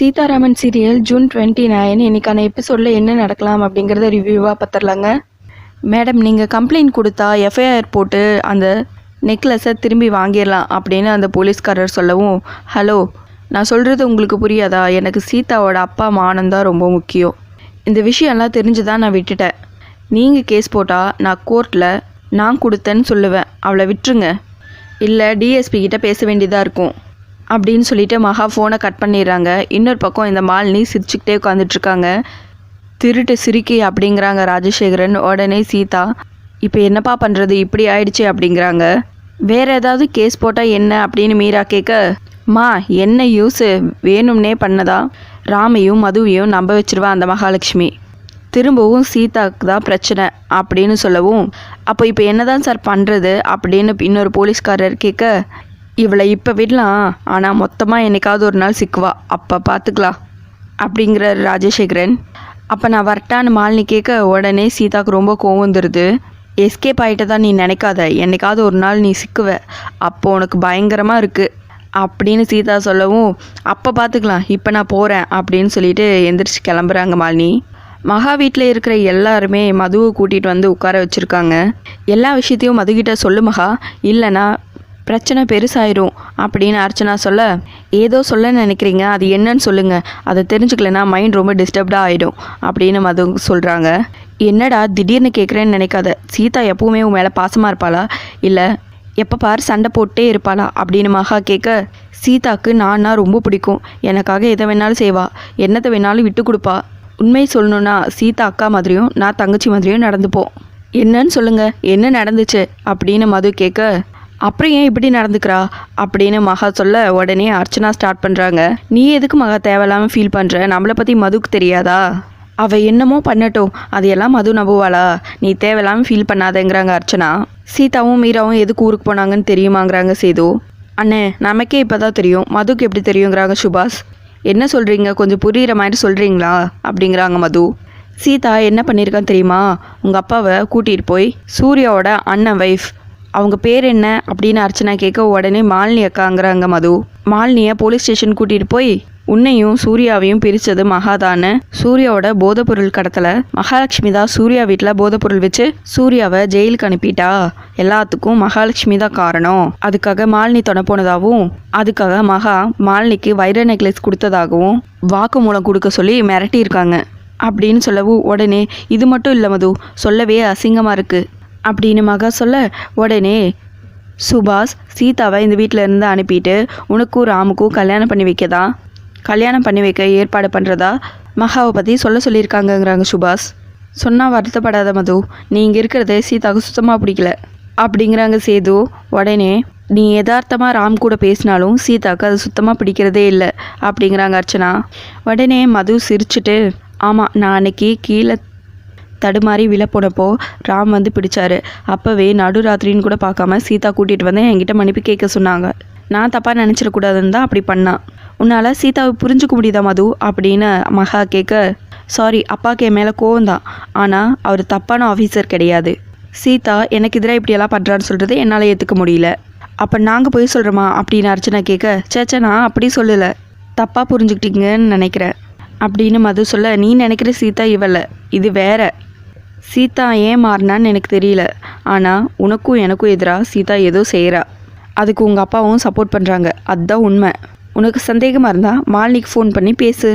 Seetharaman serial June twenty nine இன்னைக்கான எபிசோடில் என்ன நடக்கலாம் அப்படிங்கிறத ரிவ்யூவாக பார்த்துடலாங்க. மேடம் நீங்கள் கம்ப்ளைண்ட் கொடுத்தா எஃப்ஐஆர் போட்டு அந்த நெக்லஸை திரும்பி வாங்கிடலாம் அப்படின்னு அந்த போலீஸ்காரர் சொல்லவும் ஹலோ நான் சொல்கிறது உங்களுக்கு புரியாதா? எனக்கு சீதாவோட அப்பா மானம் தான் ரொம்ப முக்கியம். இந்த விஷயம்லாம் தெரிஞ்சு தான் நான் விட்டுட்டேன். நீங்கள் கேஸ் போட்டால் நான் கோர்ட்டில் நான் கொடுத்தேன்னு சொல்லுவேன். அவளை விட்டுருங்க. இல்லை டிஎஸ்பி கிட்ட பேச வேண்டியதாக இருக்கும். அப்படின்னு சொல்லிட்டு மகா ஃபோனை கட் பண்ணிடுறாங்க. இன்னொரு பக்கம் இந்த மாலினி சிரிச்சுக்கிட்டே உட்காந்துட்ருக்காங்க திருட்டு சிரிக்கி அப்படிங்கிறாங்க ராஜசேகரன். உடனே சீதா இப்போ என்னப்பா பண்ணுறது இப்படி ஆயிடுச்சு அப்படிங்கிறாங்க. வேறு ஏதாவது கேஸ் போட்டால் என்ன? அப்படின்னு மீரா கேட்க மா என்ன யூஸு வேணும்னே பண்ணதா? ராமையும் மதுவையும் நம்ப வச்சிருவா அந்த மகாலட்சுமி. திரும்பவும் சீதாக்கு தான் பிரச்சனை அப்படின்னு சொல்லவும் அப்போ இப்போ என்னதான் சார் பண்ணுறது அப்படின்னு இன்னொரு போலீஸ்காரர் கேட்க இவளை இப்போ விடலாம். ஆனால் மொத்தமாக என்னைக்காவது ஒரு நாள் சிக்குவா. அப்போ பார்த்துக்கலாம் அப்படிங்கிற ராஜசேகரன். அப்போ நான் வரட்டான்னு மாலினி கேட்க உடனே சீதாக்கு ரொம்ப கோவம் வந்துடுது எஸ்கேப் ஆகிட்டதான் நீ நினைக்காத. என்னைக்காவது ஒரு நாள் நீ சிக்குவ. அப்போ உனக்கு பயங்கரமாக இருக்குது அப்படின்னு சீதா சொல்லவும் அப்போ பார்த்துக்கலாம் இப்போ நான் போகிறேன் அப்படின்னு சொல்லிட்டு எந்திரிச்சு கிளம்புறாங்க மாலினி. மகா வீட்டில் இருக்கிற எல்லாருமே மதுவை கூட்டிகிட்டு வந்து உட்கார வச்சுருக்காங்க. எல்லா விஷயத்தையும் மதுகிட்ட சொல்லு மகா. இல்லைன்னா பிரச்சனை பெருசாயிரும் அப்படின்னு அர்ச்சனா சொல்ல ஏதோ சொல்ல நினைக்கிறீங்க அது என்னன்னு சொல்லுங்கள் அதை தெரிஞ்சுக்கலனா மைண்ட் ரொம்ப டிஸ்டர்ப்டாக ஆகிடும் அப்படின்னு மது சொல்கிறாங்க என்னடா திடீர்னு கேட்குறேன்னு நினைக்காத. சீதா எப்பவுமே உன் மேலே பாசமாக இருப்பாளா? இல்லை எப்போ பார் சண்டை போட்டே இருப்பாளா? அப்படின்னு மகா கேட்க சீதாக்கு நான்னா ரொம்ப பிடிக்கும். எனக்காக எதை வேணாலும் செய்வா. என்னத்தை வேணாலும் விட்டு கொடுப்பா. உண்மை சொல்லணுன்னா சீதா அக்கா மாதிரியும் நான் தங்கச்சி மாதிரியும் நடந்துப்போம். என்னன்னு சொல்லுங்க என்ன நடந்துச்சு? அப்படின்னு மது கேட்க அப்புறம் ஏன் இப்படி நடந்துக்கிறா? அப்படின்னு மகா சொல்ல உடனே அர்ச்சனா ஸ்டார்ட் பண்ணுறாங்க நீ எதுக்கு மகா தேவையில்லாமல் ஃபீல் பண்ணுற நம்மளை பற்றி மதுக்கு தெரியாதா? அவள் என்னமோ பண்ணட்டும். அதையெல்லாம் மது நம்புவாளா? நீ தேவையில்லாமல் ஃபீல் பண்ணாதேங்கிறாங்க அர்ச்சனா. சீதாவும் மீராவும் எதுக்கு ஊருக்கு போனாங்கன்னு தெரியுமாங்கிறாங்க சேது. அண்ணே நமக்கே இப்போ தான் தெரியும். மதுக்கு எப்படி தெரியுங்கிறாங்க சுபாஷ். என்ன சொல்கிறீங்க கொஞ்சம் புரிகிற மாதிரி சொல்கிறீங்களா அப்படிங்கிறாங்க மது. சீதா என்ன பண்ணியிருக்கான்னு தெரியுமா? உங்கள் அப்பாவை கூட்டிகிட்டு போய் சூர்யாவோட அண்ணன் ஒய்ஃப் அவங்க பேர் என்ன அப்படின்னு அர்ச்சனா கேட்க உடனே மாலினி அக்காங்கிறாங்க மது. மாலினியை போலீஸ் ஸ்டேஷன் கூட்டிகிட்டு போய் உன்னையும் சூர்யாவையும் பிரித்தது மகாதான்னு சூர்யாவோட போதைப்பொருள் கடத்தலை. மகாலட்சுமி தான் சூர்யா வீட்டில் போதைப்பொருள் வச்சு சூர்யாவை ஜெயிலுக்கு அனுப்பிட்டா. எல்லாத்துக்கும் மகாலட்சுமி தான் காரணம். அதுக்காக மாலினி தொண போனதாகவும் அதுக்காக மகா மாலினிக்கு வைர நெக்லஸ் கொடுத்ததாகவும் வாக்குமூலம் கொடுக்க சொல்லி மிரட்டியிருக்காங்க. அப்படின்னு சொல்லவும் உடனே இது மட்டும் இல்லை மது சொல்லவே அசிங்கமாக இருக்குது அப்படின்னு மகா சொல்ல உடனே சுபாஷ் சீதாவை இந்த வீட்டில் இருந்து அனுப்பிட்டு உனக்கும் ராமுக்கும் கல்யாணம் பண்ணி வைக்கதா? கல்யாணம் பண்ணி வைக்க ஏற்பாடு பண்ணுறதா மகாவை பற்றி சொல்ல சொல்லியிருக்காங்கங்கிறாங்க சுபாஷ். சொன்னால் வருத்தப்படாத மது நீ இங்கே இருக்கிறது சீதாவுக்கு சுத்தமாக பிடிக்கல. அப்படிங்கிறாங்க சேது. உடனே நீ யதார்த்தமாக ராம் கூட பேசினாலும் சீதாவுக்கு அது சுத்தமாக பிடிக்கிறதே இல்லை அப்படிங்கிறாங்க அர்ச்சனா. உடனே மது சிரிச்சுட்டு ஆமாம் நான் அன்னைக்கு கீழே தடுமாறி விழ போனப்போ ராம் வந்து பிடிச்சாரு. அப்போவே நடுராத்திரின்னு கூட பார்க்காம சீதா கூட்டிகிட்டு வந்து என்கிட்ட மன்னிப்பு கேட்க சொன்னாங்க. நான் தப்பாக நினச்சிடக்கூடாதுன்னு தான் அப்படி பண்ணான் உன்னால் சீதாவை புரிஞ்சுக்க முடியுதா மது? அப்படின்னு மகா கேட்க சாரி அப்பாவுக்கு என் மேலே கோவம் தான். ஆனால் அவர் தப்பான ஆஃபீஸர் கிடையாது. சீதா எனக்கு எதிராக இப்படியெல்லாம் பண்ணுறான்னு சொல்கிறது என்னால் ஏற்றுக்க முடியல. அப்போ நாங்கள் போய் சொல்கிறோமா அப்படின்னு அர்ச்சனா கேட்க சேச்சா நான் அப்படி சொல்லலை. தப்பாக புரிஞ்சுக்கிட்டீங்கன்னு நினைக்கிறேன். அப்படின்னு மது சொல்ல நீ நினைக்கிற சீதா இவல்ல இது வேற. சீதா ஏன் மாறினான்னு எனக்கு தெரியல. ஆனால் உனக்கும் எனக்கும் எதிராக சீதா ஏதோ செய்கிறா அதுக்கு உங்கள் அப்பாவும் சப்போர்ட் பண்ணுறாங்க அதுதான் உண்மை. உனக்கு சந்தேகமாக இருந்தால் மாலினிக்கு ஃபோன் பண்ணி பேசு.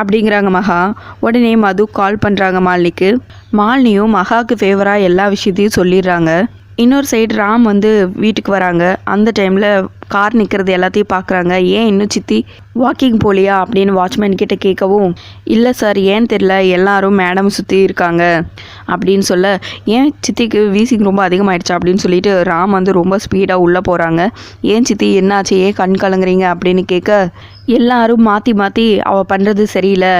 அப்படிங்கிறாங்க மகா. உடனே மது கால் பண்ணுறாங்க மாலினிக்கு. மாலினியும் மகாவுக்கு ஃபேவராக எல்லா விஷயத்தையும் சொல்லிடுறாங்க. இன்னொரு சைடு ராம் வந்து வீட்டுக்கு வராங்க. அந்த டைமில் கார் நிற்கிறது எல்லாத்தையும் பார்க்குறாங்க ஏன் இன்னும் சித்தி வாக்கிங் போலியா? அப்படின்னு வாட்ச்மேன் கிட்ட கேட்கவும் இல்லை சார் ஏன் தெரில எல்லாரும் மேடம் சுற்றி இருக்காங்க. அப்படின்னு சொல்ல ஏன் சித்திக்கு வீசிங் ரொம்ப அதிகமாகிடுச்சா அப்படின்னு சொல்லிட்டு ராம் வந்து ரொம்ப ஸ்பீடாக உள்ளே போகிறாங்க ஏன் சித்தி என்னாச்சு? ஏன் கண் கலங்குறீங்க? அப்படின்னு கேட்க எல்லாரும் மாற்றி மாற்றி அவள் பண்ணுறது சரியில்லை.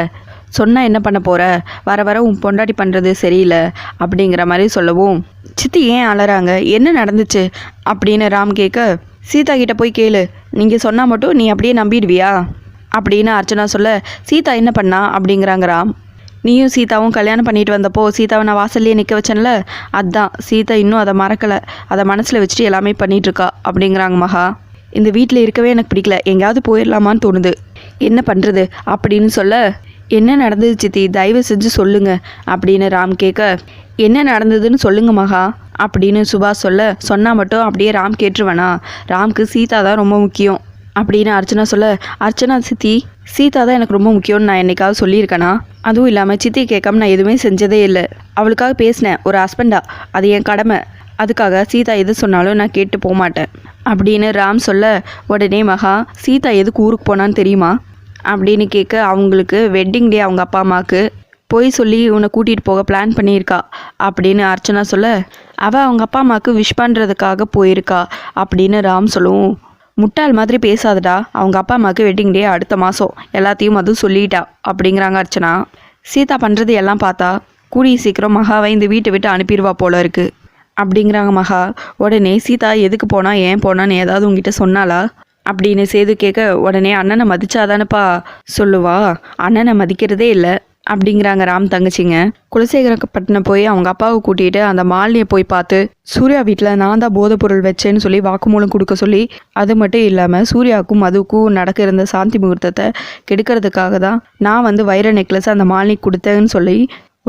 சொன்னால் என்ன பண்ண போகிற வர வர உன் பொண்டாட்டி பண்ணுறது சரியில்லை அப்படிங்கிற மாதிரி சொல்லவும் சித்தி ஏன் அலறாங்க? என்ன நடந்துச்சு? அப்படின்னு ராம் கேட்க சீதா கிட்ட போய் கேளு. நீங்கள் சொன்னால் மட்டும் நீ அப்படியே நம்பிடுவியா? அப்படின்னு அர்ச்சனா சொல்ல சீதா என்ன பண்ணா? அப்படிங்கிறாங்க ராம். நீயும் சீதாவும் கல்யாணம் பண்ணிட்டு வந்தப்போ சீதாவை நான் வாசல்லையே நிற்க வச்சேன்ல அதான் சீதா இன்னும் அதை மறக்கலை. அதை மனசில் வச்சுட்டு எல்லாமே பண்ணிகிட்ருக்கா அப்படிங்கிறாங்க மகா. இந்த வீட்டில் இருக்கவே எனக்கு பிடிக்கல. எங்கேயாவது போயிடலாமான்னு தோணுது. என்ன பண்ணுறது அப்படின்னு சொல்ல என்ன நடந்தது சித்தி? தயவு செஞ்சு சொல்லுங்க அப்படின்னு ராம் கேட்க என்ன நடந்ததுன்னு சொல்லுங்க மகா அப்படின்னு சுபாஷ் சொல்ல சொன்னால் மட்டும் அப்படியே ராம் கேட்டுருவேனா? ராம்க்கு சீதா தான் ரொம்ப முக்கியம் அப்படின்னு அர்ச்சனா சொல்ல அர்ச்சனா சித்தி சீதா தான் எனக்கு ரொம்ப முக்கியம்னு நான் என்னைக்காவது சொல்லியிருக்கேனா? அதுவும் இல்லாமல் சித்தி கேட்காம நான் எதுவுமே செஞ்சதே இல்லை. அவளுக்காக பேசினேன் ஒரு ஹஸ்பண்டா அது என் கடமை. அதுக்காக சீதா எது சொன்னாலும் நான் கேட்டு போக மாட்டேன் அப்படின்னு ராம் சொல்ல உடனே மகா சீதா எதுக்கு ஊருக்கு போனான்னு தெரியுமா? அப்படின்னு கேட்க அவங்களுக்கு வெட்டிங் டே அவங்க அப்பா அம்மாவுக்கு போய் சொல்லி உன்னை கூட்டிகிட்டு போக பிளான் பண்ணியிருக்கா? அப்படின்னு அர்ச்சனா சொல்ல அவள் அவங்க அப்பா அம்மாவுக்கு விஷ் பண்ணுறதுக்காக போயிருக்கா அப்படின்னு ராம் சொல்லவும். முட்டாள் மாதிரி பேசாதடா அவங்க அப்பா அம்மாவுக்கு வெட்டிங் டே அடுத்த மாதம் எல்லாத்தையும் அதுவும் சொல்லிட்டா அப்படிங்கிறாங்க அர்ச்சனா. சீதா பண்ணுறது எல்லாம் பார்த்தா கூடிய சீக்கிரம் மகாவை இந்த வீட்டை விட்டு அனுப்பிடுவா போல இருக்குது அப்படிங்கிறாங்க மகா. உடனே சீதா எதுக்கு போனால் ஏன் போனான்னு ஏதாவது உங்ககிட்ட சொன்னாலா அப்படின்னு சேது கேட்க உடனே அண்ணனை மதிச்சாதானப்பா சொல்லுவா? அண்ணனை மதிக்கிறதே இல்லை அப்படிங்கிறாங்க ராம் தங்கச்சிங்க. குலசேகரப்பட்டினம் போய் அவங்க அப்பாவை கூட்டிகிட்டு அந்த மாலினியை போய் பார்த்து சூர்யா வீட்டில் நான் தான் போதைப் பொருள் வச்சேன்னு சொல்லி வாக்குமூலம் கொடுக்க சொல்லி அது மட்டும் இல்லாமல் சூர்யாவுக்கும் மதுவுக்கும் நடக்க இருந்த சாந்தி முகூர்த்தத்தை கெடுக்கிறதுக்காக தான் நான் வந்து வைர நெக்லஸ் அந்த மாலினி கொடுத்தேன்னு சொல்லி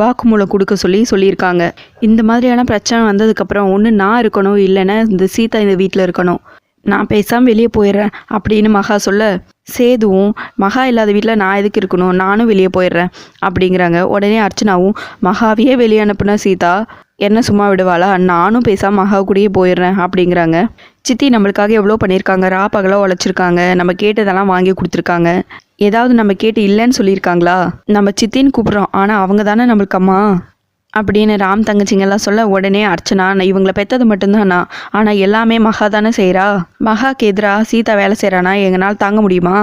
வாக்குமூலம் கொடுக்க சொல்லி சொல்லியிருக்காங்க. இந்த மாதிரியான பிரச்சனை வந்ததுக்கப்புறம் ஒன்று நான் இருக்கணும் இல்லைன்னா இந்த சீதா இந்த வீட்டில் இருக்கணும். நான் பேசாமல் வெளியே போயிடுறேன் அப்படின்னு மகா சொல்ல சேதுவும் மகா இல்லாத வீட்டில் நான் எதுக்கு இருக்கணும்? நானும் வெளியே போயிடுறேன் அப்படிங்கிறாங்க. உடனே அர்ச்சனாவும் மகாவையே வெளியே அனுப்பின சீதா என்ன சும்மா விடுவாளா? நானும் பேசாமல் மகா கூடயே போயிடுறேன் அப்படிங்கிறாங்க. சித்தி நம்மளுக்காக எவ்வளோ பண்ணியிருக்காங்க? ரா பகலாக உழைச்சிருக்காங்க. நம்ம கேட்டதெல்லாம் வாங்கி கொடுத்துருக்காங்க. ஏதாவது நம்ம கேட்டு இல்லைன்னு சொல்லியிருக்காங்களா? நம்ம சித்தின்னு கூப்பிட்றோம். ஆனால் அவங்க தானே நம்மளுக்கு அம்மா? அப்படின்னு ராம் தங்கச்சிங்கெல்லாம் சொல்ல உடனே அர்ச்சனா நான் இவங்கள பெற்றது மட்டும்தானா? ஆனால் எல்லாமே மகா தானே செய்கிறா மகாக்கு எதிராக சீதா வேலை செய்கிறானா எங்களால் தாங்க முடியுமா?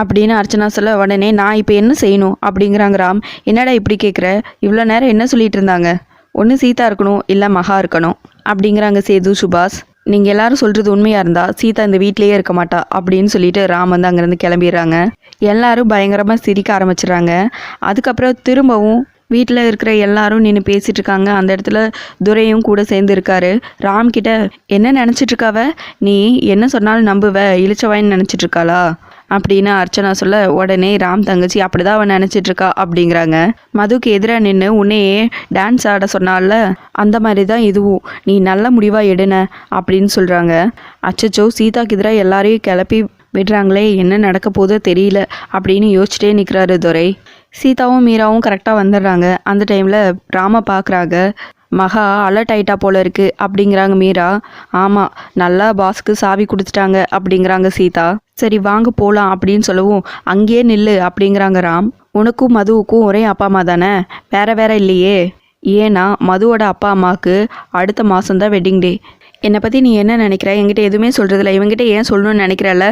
அப்படின்னு அர்ச்சனா சொல்ல உடனே நான் இப்போ என்ன செய்யணும்? அப்படிங்கிறாங்க ராம். என்னடா இப்படி கேட்குற இவ்வளோ நேரம் என்ன சொல்லிட்டு இருந்தாங்க? ஒன்று சீதா இருக்கணும் இல்லை மகா இருக்கணும்? அப்படிங்கிறாங்க சேது சுபாஷ். நீங்கள் எல்லாரும் சொல்கிறது உண்மையாக இருந்தால் சீதா இந்த வீட்டிலேயே இருக்க மாட்டா அப்படின்னு சொல்லிட்டு ராம் வந்து அங்கேருந்து கிளம்பிடுறாங்க. எல்லாரும் பயங்கரமாக சிரிக்க ஆரம்பிச்சிடுறாங்க. அதுக்கப்புறம் திரும்பவும் வீட்டில் இருக்கிற எல்லாரும் நின்று பேசிட்டு இருக்காங்க அந்த இடத்துல துரையும் கூட சேர்ந்து இருக்காரு. ராம் கிட்ட என்ன நினச்சிட்டு இருக்காவ நீ என்ன சொன்னாலும் நம்புவ? இழிச்சவாயின்னு நினச்சிட்டு இருக்காளா அப்படின்னு அர்ச்சனா சொல்ல உடனே ராம் தங்கச்சி அப்படிதான் அவன் நினச்சிட்டு இருக்கா அப்படிங்கிறாங்க. மதுக்கு எதிராக நின்று உன்னையே டான்ஸ் ஆட சொன்னால அந்த மாதிரி தான் இதுவும். நீ நல்ல முடிவாக எடுன அப்படின்னு சொல்கிறாங்க அச்சச்சோ சீதாக்கு எதிராக எல்லாரையும் கிளப்பி விடுறாங்களே என்ன நடக்க போதோ தெரியல அப்படின்னு யோசிச்சிட்டே நிற்கிறாரு துரை. சீதாவும் மீராவும் கரெக்டாக வந்துடுறாங்க. அந்த டைமில் ராம பார்க்குறாங்க மகா அலர்ட் ஆயிட்டா போல இருக்கு அப்படிங்கிறாங்க மீரா. ஆமாம் நல்லா பாஸ்க்கு சாவி கொடுத்துட்டாங்க அப்படிங்கிறாங்க சீதா. சரி வாங்க போகலாம் அப்படின்னு சொல்லவும் அங்கேயே நில்லு அப்படிங்கிறாங்க ராம். உனக்கும் மதுவுக்கும் ஒரே அப்பா அம்மா தானே? வேற வேற இல்லையே. ஏன்னா மதுவோட அப்பா அம்மாவுக்கு அடுத்த மாதம்தான் வெட்டிங் டே என்னை பற்றி நீ என்ன நினைக்கிற? என்கிட்ட எதுவுமே சொல்கிறதில்ல இவங்ககிட்ட ஏன் சொல்லணும்னு நினைக்கிறல்ல?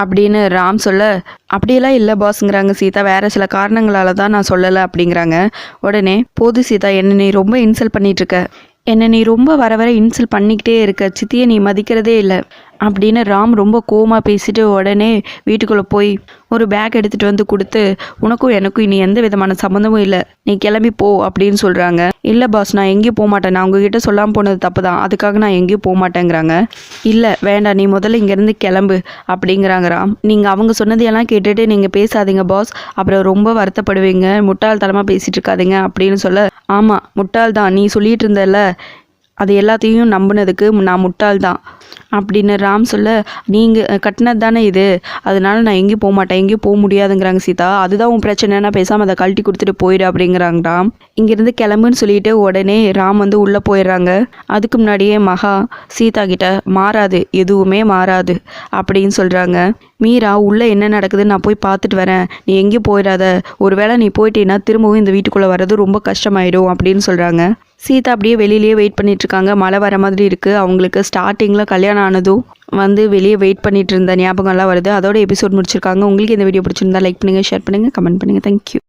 அப்படின்னு ராம் சொல்ல அப்படியெல்லாம் இல்லை பாஸுங்கிறாங்க சீதா. வேறு சில காரணங்களால தான் நான் சொல்லலை அப்படிங்கிறாங்க. உடனே போது சீதா என்ன நீ ரொம்ப இன்சல்ட் பண்ணிகிட்ருக்க இருக்க. என்னை நீ ரொம்ப வர வர இன்சல்ட் பண்ணிக்கிட்டே இருக்க. சித்தியை நீ மதிக்கிறதே இல்லை. அப்படின்னு ராம் ரொம்ப கோமா பேசிட்டு உடனே வீட்டுக்குள்ளே போய் ஒரு பேக் எடுத்துகிட்டு வந்து கொடுத்து உனக்கும் எனக்கும் இனி எந்த விதமான சம்மந்தமும் இல்லை. நீ கிளம்பி போ அப்படின்னு சொல்கிறாங்க இல்லை பாஸ் நான் எங்கேயும் போக மாட்டேன். நான் உங்ககிட்ட சொல்லாமல் போனது தப்பு தான் அதுக்காக நான் எங்கேயும் போக மாட்டேங்கிறாங்க. இல்லை வேண்டாம். நீ முதல்ல இங்கேருந்து கிளம்பு அப்படிங்கிறாங்க ராம். நீங்கள் அவங்க சொன்னதையெல்லாம் கேட்டுட்டு நீங்கள் பேசாதீங்க பாஸ் அப்புறம் ரொம்ப வருத்தப்படுவீங்க. முட்டாள்தனமாக பேசிகிட்டு இருக்காதீங்க அப்படின்னு சொல்ல ஆமாம் முட்டாள் தான் நீ சொல்லிட்டு இருந்தல அது எல்லாத்தையும் நம்பினதுக்கு நான் முட்டாள் தான். அப்படின்னு ராம் சொல்ல நீங்கள் கட்டினது தானே இது? அதனால நான் எங்கேயும் போக மாட்டேன். எங்கேயும் போக முடியாதுங்கிறாங்க சீதா. அதுதான் உன் பிரச்சனைனா பேசாமல் அதை கழட்டி கொடுத்துட்டு போயிடு அப்படிங்கிறாங்க ராம். இங்கேருந்து கிளம்புன்னு சொல்லிட்டு உடனே ராம் வந்து உள்ளே போயிடுறாங்க. அதுக்கு முன்னாடியே மகா சீதா கிட்ட மாறாது. எதுவுமே மாறாது. அப்படின்னு சொல்கிறாங்க மீரா உள்ளே என்ன நடக்குதுன்னு நான் போய் பார்த்துட்டு வரேன். நீ எங்கேயும் போயிடாத. ஒருவேளை நீ போயிட்டீன்னா திரும்பவும் இந்த வீட்டுக்குள்ளே வர்றது ரொம்ப கஷ்டமாயிடும் அப்படின்னு சொல்கிறாங்க சீதா அப்படியே வெளியிலேயே வெயிட் பண்ணிட்டு இருக்காங்க மழை வர மாதிரி இருக்குது அவங்களுக்கு ஸ்டார்டிங்கில் கல்யாணம் ஆனதும் வந்து வெளியே வெயிட் பண்ணிட்டு இருந்த ஞாபகம்லாம் வருது. அதோட எபிசோட் முடிச்சிருக்காங்க. உங்களுக்கு இந்த வீடியோ பிடிச்சிருந்தா லைக் பண்ணுங்கள் ஷேர் பண்ணுங்கள் கமெண்ட் பண்ணுங்கள் தேங்க்யூ